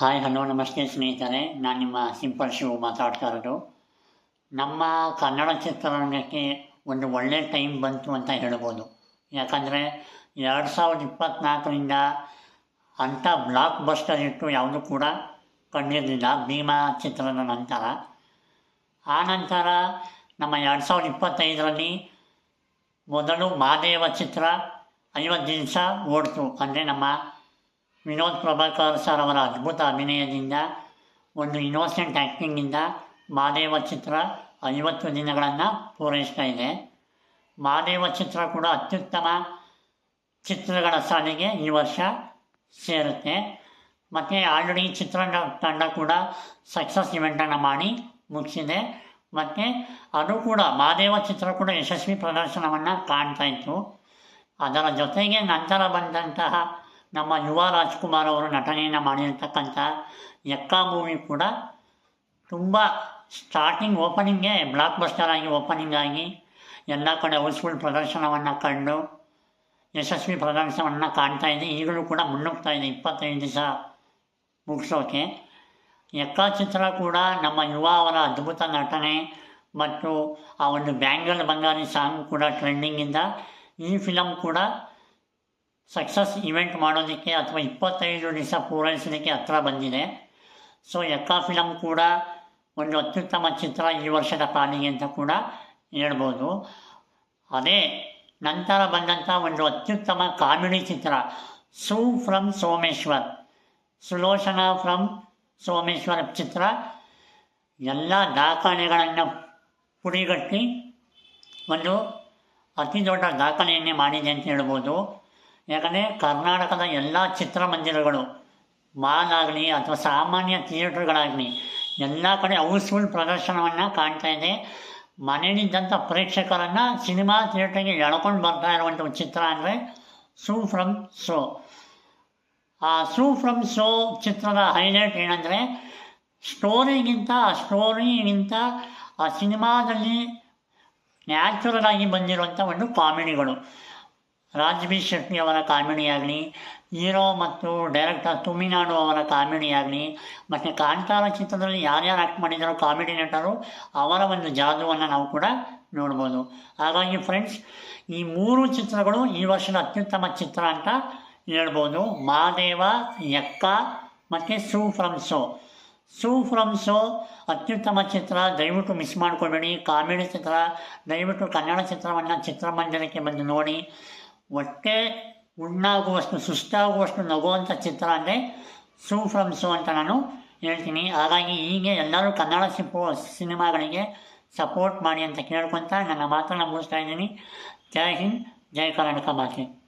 Hi hello ನಮಸ್ತೆ ಸ್ನೇಹಿತರೆ. ನಾನು ನಿಮ್ಮ ಸಿಂಪಲ್ ಶಿವ ಮಾತಾಡ್ತಾ ಇರೋದು. ನಮ್ಮ ಕನ್ನಡ ಚಿತ್ರರಂಗಕ್ಕೆ ಒಂದು ಒಳ್ಳೆಯ ಟೈಮ್ ಬಂತು ಅಂತ ಹೇಳ್ಬೋದು. ಯಾಕಂದರೆ ಎರಡು ಸಾವಿರದ ಇಪ್ಪತ್ತ್ನಾಲ್ಕರಿಂದ ಅಂಥ ಬ್ಲಾಕ್ ಬಸ್ಟರ್ ಇಟ್ಟು ಯಾವುದೂ ಕೂಡ ಕಂಡಿರಲಿಲ್ಲ, ಭೀಮಾ ಚಿತ್ರದ ನಂತರ. ಆ ನಂತರ ನಮ್ಮ ಎರಡು ಸಾವಿರದ ಇಪ್ಪತ್ತೈದರಲ್ಲಿ ಮೊದಲು ಮಾದೇವ ಚಿತ್ರ ಐವತ್ತು ದಿವಸ ಓಡ್ತು. ಅಂದರೆ ನಮ್ಮ ವಿನೋದ್ ಪ್ರಭಾಕರ್ ಸರ್ ಅವರ ಅದ್ಭುತ ಅಭಿನಯದಿಂದ, ಒಂದು ಇನ್ನೋಸೆಂಟ್ ಆ್ಯಕ್ಟಿಂಗಿಂದ ಮಾದೇವ ಚಿತ್ರ ಐವತ್ತು ದಿನಗಳನ್ನು ಪೂರೈಸ್ತಾ ಇದೆ. ಮಾದೇವ ಚಿತ್ರ ಕೂಡ ಅತ್ಯುತ್ತಮ ಚಿತ್ರಗಳ ಸಾಲಿಗೆ ಈ ವರ್ಷ ಸೇರುತ್ತೆ. ಮತ್ತು ಆಲ್ರೆಡಿ ಚಿತ್ರ ತಂಡ ಕೂಡ ಸಕ್ಸಸ್ ಇವೆಂಟನ್ನು ಮಾಡಿ ಮುಗಿಸಿದೆ. ಮತ್ತು ಅದು ಕೂಡ ಮಾದೇವ ಚಿತ್ರ ಕೂಡ ಯಶಸ್ವಿ ಪ್ರದರ್ಶನವನ್ನು ಕಾಣ್ತಾ ಇತ್ತು. ಅದರ ಜೊತೆಗೆ ನಂತರ ಬಂದಂತಹ ನಮ್ಮ ಯುವ ರಾಜ್ಕುಮಾರ್ ಅವರು ನಟನೆಯನ್ನು ಮಾಡಿರ್ತಕ್ಕಂಥ ಎಕ್ಕ ಮೂವಿ ಕೂಡ ತುಂಬ ಸ್ಟಾರ್ಟಿಂಗ್ ಓಪನಿಂಗೇ ಬ್ಲಾಕ್ ಬಸ್ಟರ್ ಆಗಿ ಓಪನಿಂಗ್ ಆಗಿ ಎಲ್ಲ ಕಡೆ ಹೌಸ್ಫುಲ್ ಪ್ರದರ್ಶನವನ್ನು ಕಂಡು, ಯಶಸ್ವಿ ಪ್ರದರ್ಶನವನ್ನು ಕಾಣ್ತಾ ಇದೆ. ಈಗಲೂ ಕೂಡ ಮುನ್ನುಗ್ತಾ ಇದೆ ಇಪ್ಪತ್ತೈದು ದಿವಸ ಮುಗಿಸೋಕೆ. ಎಕ್ಕ ಚಿತ್ರ ಕೂಡ ನಮ್ಮ ಯುವ ಅವರ ಅದ್ಭುತ ನಟನೆ ಮತ್ತು ಆ ಒಂದು ಬ್ಯಾಂಗಲ್ ಬಂಗಾರಿ ಸಾಂಗ್ ಕೂಡ ಟ್ರೆಂಡಿಂಗಿಂದ ಈ ಫಿಲಮ್ ಕೂಡ ಸಕ್ಸಸ್ ಇವೆಂಟ್ ಮಾಡೋದಕ್ಕೆ ಅಥವಾ ಇಪ್ಪತ್ತೈದು ದಿವಸ ಪೂರೈಸೋದಕ್ಕೆ ಹತ್ರ ಬಂದಿದೆ. ಸೊ ಎಕ್ಕ ಫಿಲಮ್ ಕೂಡ ಒಂದು ಅತ್ಯುತ್ತಮ ಚಿತ್ರ ಈ ವರ್ಷದ ಪಾಲಿಗೆ ಅಂತ ಕೂಡ ಹೇಳ್ಬೋದು. ಅದೇ ನಂತರ ಬಂದಂಥ ಒಂದು ಅತ್ಯುತ್ತಮ ಕಾಮಿಡಿ ಚಿತ್ರ, ಸೂ ಫ್ರಮ್ ಸೋಮೇಶ್ವರ್, ಸುಲೋಚನಾ ಫ್ರಮ್ ಸೋಮೇಶ್ವರ ಚಿತ್ರ. ಎಲ್ಲ ದಾಖಲೆಗಳನ್ನು ಪುಡಿಗಟ್ಟಿ ಒಂದು ಅತಿ ದೊಡ್ಡ ದಾಖಲೆಯನ್ನೇ ಮಾಡಿದೆ ಅಂತ ಹೇಳ್ಬೋದು. ಯಾಕಂದರೆ ಕರ್ನಾಟಕದ ಎಲ್ಲ ಚಿತ್ರಮಂದಿರಗಳು ಮಾಲ್ ಆಗಲಿ ಅಥವಾ ಸಾಮಾನ್ಯ ಥಿಯೇಟ್ರ್ಗಳಾಗಲಿ, ಎಲ್ಲ ಕಡೆ ಹೌಸ್ಫುಲ್ ಪ್ರದರ್ಶನವನ್ನು ಕಾಣ್ತಾ ಇದೆ. ಮನೆಯಲ್ಲಿದ್ದಂಥ ಪ್ರೇಕ್ಷಕರನ್ನು ಸಿನಿಮಾ ಥಿಯೇಟ್ರಿಗೆ ಎಳ್ಕೊಂಡು ಬರ್ತಾ ಇರುವಂಥ ಒಂದು ಚಿತ್ರ ಅಂದರೆ ಸೂ ಫ್ರಮ್ ಸೋ. ಆ ಸೂ ಫ್ರಮ್ ಸೋ ಚಿತ್ರದ ಹೈಲೈಟ್ ಏನಂದರೆ, ಸ್ಟೋರಿಗಿಂತ, ಆ ಸ್ಟೋರಿಗಿಂತ ಆ ಸಿನಿಮಾದಲ್ಲಿ ನ್ಯಾಚುರಲ್ ಆಗಿ ಬಂದಿರುವಂಥ ಒಂದು ಕಾಮಿಡಿಗಳು. ರಾಜ್ ಬಿ ಶೆಟ್ಟಿ ಅವರ ಕಾಮಿಡಿ ಆಗಲಿ ಹೀರೋ ಮತ್ತು ಡೈರೆಕ್ಟರ್ ತುಮಿನಾಡು ಅವರ ಕಾಮಿಡಿಯಾಗಲಿ ಮತ್ತು ಕಾಂತಾರ ಚಿತ್ರದಲ್ಲಿ ಯಾರ್ಯಾರು ಆ್ಯಕ್ಟ್ ಮಾಡಿದಾರೋ ಕಾಮಿಡಿ ನಟರು, ಅವರ ಒಂದು ಜಾದುವನ್ನು ನಾವು ಕೂಡ ನೋಡ್ಬೋದು. ಹಾಗಾಗಿ ಫ್ರೆಂಡ್ಸ್, ಈ ಮೂರು ಚಿತ್ರಗಳು ಈ ವರ್ಷದ ಅತ್ಯುತ್ತಮ ಚಿತ್ರ ಅಂತ ಹೇಳ್ಬೋದು. ಮಾದೇವ ಎಕ್ಕ ಮತ್ತು ಸೂ ಫ್ರಮ್ ಸೋ. ಸೂ ಫ್ರಮ್ ಸೋ ಅತ್ಯುತ್ತಮ ಚಿತ್ರ. ದಯವಿಟ್ಟು ಮಿಸ್ ಮಾಡ್ಕೊಬೇಡಿ. ಕಾಮಿಡಿ ಚಿತ್ರ, ದಯವಿಟ್ಟು ಕನ್ನಡ ಚಿತ್ರವನ್ನು ಚಿತ್ರಮಂದಿರಕ್ಕೆ ಬಂದು ನೋಡಿ. ಹೊಟ್ಟೆ ಉಣ್ಣಾಗುವಷ್ಟು ಸುಸ್ತಾಗುವಷ್ಟು ನಗುವಂಥ ಚಿತ್ರ ಅಂದರೆ ಸೂ ಫ್ರಮ್ ಸೂ ಅಂತ ನಾನು ಹೇಳ್ತೀನಿ. ಹಾಗಾಗಿ ಹೀಗೆ ಎಲ್ಲರೂ ಕನ್ನಡ ಸಿಪೋ, ಸಿನಿಮಾಗಳಿಗೆ ಸಪೋರ್ಟ್ ಮಾಡಿ ಅಂತ ಕೇಳ್ಕೊತ ನನ್ನ ಮಾತನ್ನು ಮುಗಿಸ್ತಾ ಇದ್ದೀನಿ. ಜೈ ಹಿಂದ್, ಜೈ ಕರ್ನಾಟಕ ಭಾಷೆ